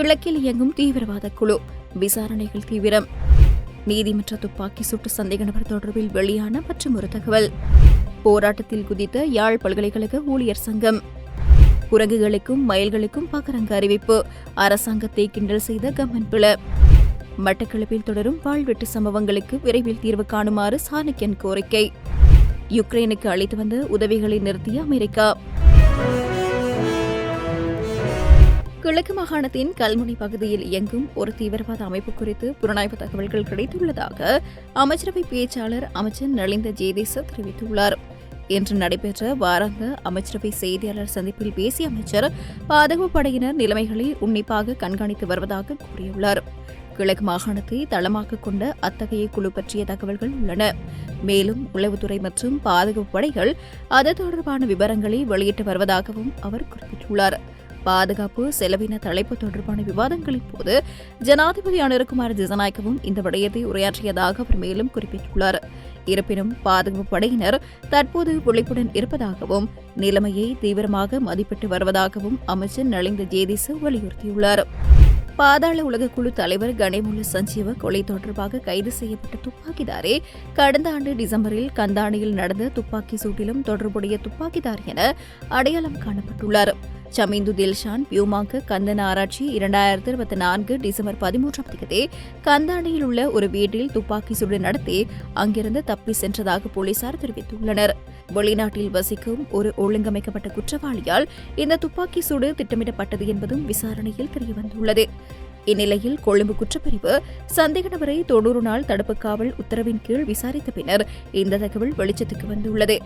கிழக்கில் இயங்கும் தீவிரவாத குழு. விசாரணைகள் தீவிரம். நீதிமன்ற துப்பாக்கி சுட்டு சந்தேக நபர் தொடர்பில் வெளியான மற்றும் ஒரு தகவல். போராட்டத்தில் குதித்த யாழ் பல்கலைக்கழக ஊழியர் சங்கம். குரங்குகளுக்கும் மயில்களுக்கும் பகரங்க அறிவிப்பு. அரசாங்கத்தை கிண்டல் செய்த கம்மன் மட்டக்களப்பில் தொடரும் வாழ்வெட்டு சம்பவங்களுக்கு விரைவில் தீர்வு காணுமாறு சாணக்கியன் கோரிக்கை. யுக்ரைனுக்கு அளித்து வந்த உதவிகளை நிறுத்திய அமெரிக்கா. கிழக்கு மாகாணத்தின் கல்முனை பகுதியில் இயங்கும் ஒரு தீவிரவாத அமைப்பு குறித்து புலனாய்வு தகவல்கள் கிடைத்துள்ளதாக அமைச்சரவை பேச்சாளர் அமைச்சர் நலிந்த ஜேதேச தெரிவித்துள்ளார். இன்று நடைபெற்ற வாராந்த அமைச்சரவை செய்தியாளர் சந்திப்பில் பேசிய அமைச்சர் பாதுகாப்பு படையினர் நிலைமைகளை உன்னிப்பாக கண்காணித்து வருவதாக கூறியுள்ளார். கிழக்கு மாகாணத்தை தளமாக கொண்ட அத்தகைய குழு பற்றிய தகவல்கள் உள்ளன. மேலும் உளவுத்துறை மற்றும் பாதுகாப்பு படைகள் அது தொடர்பான விவரங்களை வெளியிட்டு வருவதாகவும் அவர் குறிப்பிட்டுள்ளார். பாதுகாப்பு செலவின தலைப்பு தொடர்பான விவாதங்களின் போது ஜனாதிபதி அனுரகுமார் ஜிசநாயக்கவும் இந்த விடயத்தை உரையாற்றியதாக அவர் மேலும் குறிப்பிட்டுள்ளார். இருப்பினும் பாதுகாப்பு படையினர் தற்போது விழிப்புடன் இருப்பதாகவும் நிலைமையை தீவிரமாக மதிப்பிட்டு வருவதாகவும் அமைச்சர் நலிந்த ஜேதிசு வலியுறுத்தியுள்ளார். பாதாள உலக குழு தலைவர் கணேமுல்ல சஞ்சீவ கொலை தொடர்பாக கைது செய்யப்பட்ட துப்பாக்கிதாரே கடந்த ஆண்டு டிசம்பரில் கந்தாணியில் நடந்த துப்பாக்கி சூட்டிலும் தொடர்புடைய துப்பாக்கிதார் என அடையாளம் காணப்பட்டுள்ளார். சமீந்து தில்ஷான் பியூமாங்கு கந்தன் ஆராய்ச்சி இரண்டாயிரத்தி இருபத்தி நான்கு டிசம்பர் பதிமூன்றாம் தேதி கந்தானியில் உள்ள ஒரு வீட்டில் துப்பாக்கி சூடு நடத்தி அங்கிருந்து தப்பி சென்றதாக போலீசார் தெரிவித்துள்ளனர். வெளிநாட்டில் வசிக்கும் ஒரு ஒழுங்கமைக்கப்பட்ட குற்றவாளியால் இந்த துப்பாக்கி சூடு திட்டமிடப்பட்டது என்பதும் விசாரணையில் தெரியவந்துள்ளது. இந்நிலையில் கொழும்பு குற்றப்பிரிவு சந்தேக நபரை தொன்னூறு நாள் தடுப்பு காவல் உத்தரவின் கீழ் விசாரித்த பின்னர் இந்த தகவல் வெளிச்சத்துக்கு வந்துள்ளது.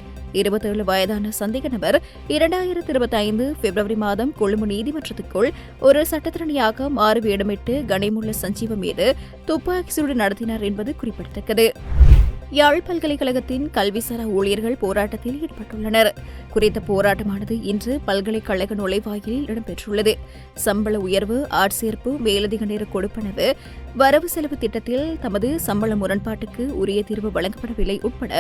இருபத்தேழு வயதான சந்தேக நபர் இரண்டாயிரத்தி இருபத்தி ஐந்து பிப்ரவரி மாதம் கொழும்பு நீதிமன்றத்துக்குள் ஒரு சட்டத்திறனியாக மாறு வேடமிட்டு கனிமுள்ள சஞ்சீவ மீது துப்பாக்கி சூடு நடத்தினார் என்பது குறிப்பிடத்தக்கது. யாழ் பல்கலைக்கழகத்தின் கல்விசாரா ஊழியர்கள் போராட்டத்தில் ஈடுபட்டுள்ளனர். குறித்த போராட்டமானது இன்று பல்கலைக்கழக நுழைவாயிலில் இடம்பெற்றுள்ளது. சம்பள உயர்வு ஆட்சேர்ப்பு மேலதிக நேர கொடுப்பனவு வரவு செலவு திட்டத்தில் தமது சம்பள முரண்பாட்டுக்கு உரிய தீர்வு வழங்கப்படவில்லை உட்பட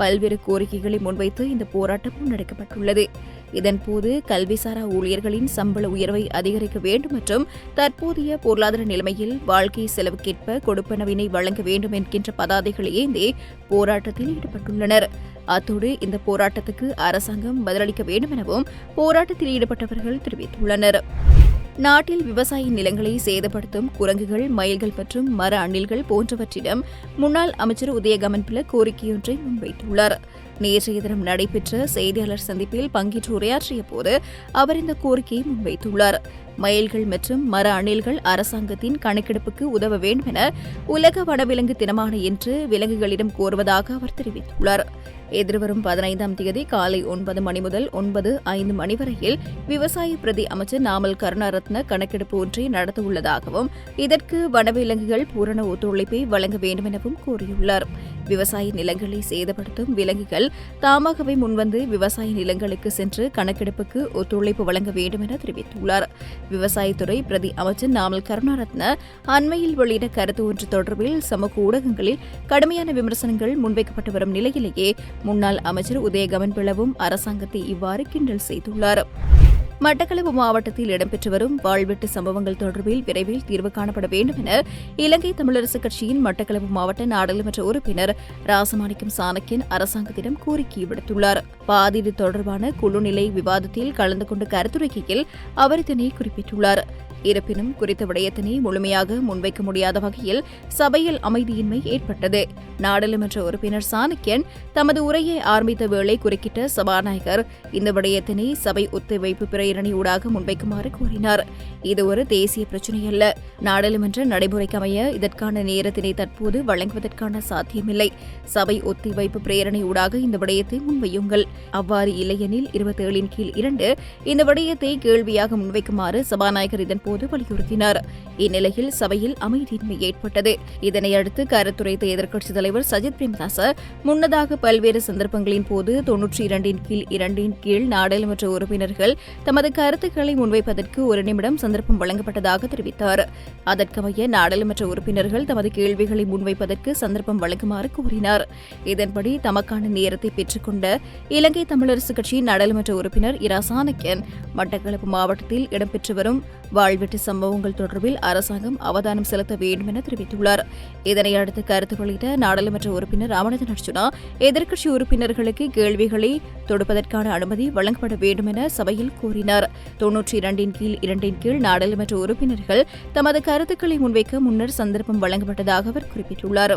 பல்வேறு கோரிக்கைகளை முன்வைத்து இந்த போராட்டம் முன்னெடுக்கப்பட்டுள்ளது இதன்போது கல்விசாரா ஊழியர்களின் சம்பள உயர்வை அதிகரிக்க வேண்டும் மற்றும் தற்போதைய பொருளாதார நிலைமையில் வாழ்க்கை செலவுக்கேற்ப கொடுப்பனவினை வழங்க வேண்டும் என்கின்ற பதாதைகளை ஏந்தி போராட்டத்தில் ஈடுபட்டுள்ளனர். அத்தோடு இந்த போராட்டத்துக்கு அரசாங்கம் பதிலளிக்க வேண்டும் எனவும் போராட்டத்தில் ஈடுபட்டவர்கள் தெரிவித்துள்ளனர். நாட்டில் விவசாய நிலங்களை சேதப்படுத்தும் குரங்குகள் மயில்கள் மற்றும் மர அணில்கள் போன்றவற்றிடம் முன்னாள் அமைச்சர் உதயகமன் பில கோரிக்கையொன்றை முன்வைத்துள்ளார். நேற்றைய தினம் நடைபெற்ற செய்தியாளர் சந்திப்பில் பங்கேற்று உரையாற்றிய போது அவர் இந்த கோரிக்கையை முன்வைத்துள்ளார். மயில்கள் மற்றும் மர அணில்கள் அரசாங்கத்தின் கணக்கெடுப்புக்கு உதவ வேண்டும் என உலக வனவிலங்கு தினமான என்று விலங்குகளிடம் கோருவதாக அவர் தெரிவித்துள்ளார். எதிர்வரும் பதினைந்தாம் தேதி காலை ஒன்பது மணி முதல் ஒன்பது ஐந்து மணி வரையில் விவசாய பிரதி அமைச்சர் நாமல் கருணாரத்ன கணக்கெடுப்பு ஒன்றை நடத்தவுள்ளதாகவும் இதற்கு வனவிலங்குகள் பூரண ஒத்துழைப்பை வழங்க வேண்டும் எனவும் கூறியுள்ளார். விவசாய நிலங்களை சேதப்படுத்தும் விலங்குகள் தாமாகவே முன்வந்து விவசாய நிலங்களுக்கு சென்று கணக்கெடுப்புக்கு ஒத்துழைப்பு வழங்க வேண்டும் என தெரிவித்துள்ளார் விவசாயத்துறை பிரதி அமைச்சர் நாமல் கருணாரத்ன அண்மையில் வெளியிட கருத்து ஒன்று தொடர்பில் சமூக ஊடகங்களில் கடுமையான விமர்சனங்கள் முன்வைக்கப்பட்டு வரும் நிலையிலேயே முன்னாள் அமைச்சர் உதயகமன் பிளவும் அரசாங்கத்தை இவ்வாறு கிண்டல் செய்துள்ளார். மட்டக்களப்பு மாவட்டத்தில் இடம்பெற்று வரும் வாழ்வெட்டு சம்பவங்கள் தொடர்பில் விரைவில் தீர்வு காணப்பட வேண்டும் என இலங்கை தமிழரசுக் கட்சியின் மட்டக்களப்பு மாவட்ட நாடாளுமன்ற உறுப்பினர் ராசமாணிக்கம் சாணக்கியன் அரசாங்கத்திடம் கோரிக்கை விடுத்துள்ளார். பாதீடு தொடர்பான குழுநிலை விவாதத்தில் கலந்து கொண்ட கருத்துரைக்கையில் அவர் இதனை குறிப்பிட்டுள்ளார். இருப்பினும் குறித்த விடயத்தினை முழுமையாக முன்வைக்க முடியாத வகையில் சபையில் அமைதியின்மை ஏற்பட்டது. நாடாளுமன்ற உறுப்பினர் சாணக்கியன் தமது உரையை ஆரம்பித்த வேளை குறுக்கிட்ட சபாநாயகர் இந்த விடயத்தினை சபை ஒத்திவைப்பு பிரேரணை ஊடாக முன்வைக்குமாறு கூறினார் இது ஒரு தேசிய பிரச்சினை அல்ல நாடாளுமன்ற நடைமுறைக்கு அமைய இதற்கான நேரத்தினை தற்போது வழங்குவதற்கான சாத்தியமில்லை. சபை ஒத்திவைப்பு பிரேரணை ஊடாக இந்த விடயத்தை முன்வையுங்கள். அவ்வாறு இல்லையெனில் இருபத்தேழின் கீழ் இரண்டு இந்த விடயத்தை கேள்வியாக முன்வைக்குமாறு சபாநாயகர் இதன்போது வலியுறுத்தினார். இந்நிலையில் சபையில் அமைதியின்மை ஏற்பட்டது. இதனையடுத்து கருத்துரைத்த எதிர்க்கட்சித் தலைவர் சஜித் பிரேமதாச முன்னதாக பல்வேறு சந்தர்ப்பங்களின் போது தொன்னூற்றி இரண்டின் கீழ் இரண்டின் கீழ் நாடாளுமன்ற உறுப்பினர்கள் தமது கருத்துக்களை முன்வைப்பதற்கு ஒரு நிமிடம் சந்தர்ப்பம் வழங்கப்பட்டதாக தெரிவித்தார். அதற்கமைய நாடாளுமன்ற உறுப்பினர்கள் தமது கேள்விகளை முன்வைப்பதற்கு சந்தர்ப்பம் வழங்குமாறு கூறினார். இதன்படி தமக்கான நேரத்தை பெற்றுக்கொண்ட இலங்கை தமிழரசு கட்சியின் நாடாளுமன்ற உறுப்பினர் இரா மட்டக்களப்பு மாவட்டத்தில் இடம்பெற்று வரும் வாழ்வெட்டு சம்பவங்கள் தொடர்பில் அரசாங்கம் அவதானம் செலுத்த வேண்டும் என தெரிவித்துள்ளார். இதனை அடுத்து கருத்து வெளியிட்ட நாடாளுமன்ற உறுப்பினர் ராமநாதன் அர்ஜுனா எதிர்க்கட்சி உறுப்பினர்களுக்கு கேள்விகளை தொடுப்பதற்கான அனுமதி வழங்கப்பட வேண்டும் என சபையில் கூறினார். தொன்னூற்றி இரண்டின் கீழ் இரண்டின் கீழ் நாடாளுமன்ற உறுப்பினர்கள் தமது கருத்துக்களை முன்வைக்க முன்னர் சந்தர்ப்பம் வழங்கப்பட்டதாக அவர் குறிப்பிட்டுள்ளார்.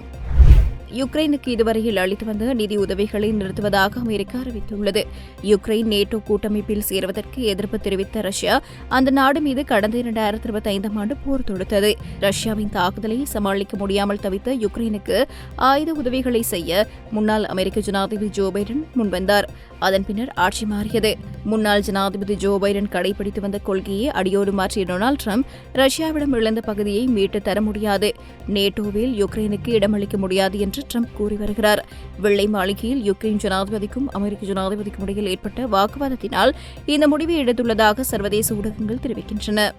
யுக்ரைனுக்கு இதுவரையில் அளித்து வந்த நிதி உதவிகளை நிறுத்துவதாக அமெரிக்கா அறிவித்துள்ளது. யுக்ரைன் நேட்டோ கூட்டமைப்பில் சேருவதற்கு எதிர்ப்பு தெரிவித்த ரஷ்யா அந்த நாடு மீது கடந்த இரண்டாயிரத்தி இருபத்தி ஐந்தாம் ஆண்டு போர் தொடுத்தது. ரஷ்யாவின் தாக்குதலை சமாளிக்க முடியாமல் தவித்த யுக்ரைனுக்கு ஆயுத உதவிகளை செய்ய முன்னாள் அமெரிக்க ஜனாதிபதி ஜோ பைடன் முன்வந்தார். அதன் பின்னர் ஆட்சி மாறியது. முன்னாள் ஜனாதிபதி ஜோ பைடன் கடைபிடித்து வந்த கொள்கையை அடியோடு மாற்றிய டொனால்டு ட்ரம்ப் ரஷ்யாவிடம் இழந்த பகுதியை மீட்டு தர முடியாது. நேட்டோவில் யுக்ரைனுக்கு இடமளிக்க முடியாது என்று ட்ரம்ப் கூறி வருகிறார். வெள்ளை மாளிகையில் யுக்ரைன் ஜனாதிபதிக்கும் அமெரிக்க ஜனாதிபதிக்கும் இடையில் ஏற்பட்ட வாக்குவாதத்தினால் இந்த முடிவை எடுத்துள்ளதாக சர்வதேச ஊடகங்கள் தெரிவிக்கின்றன.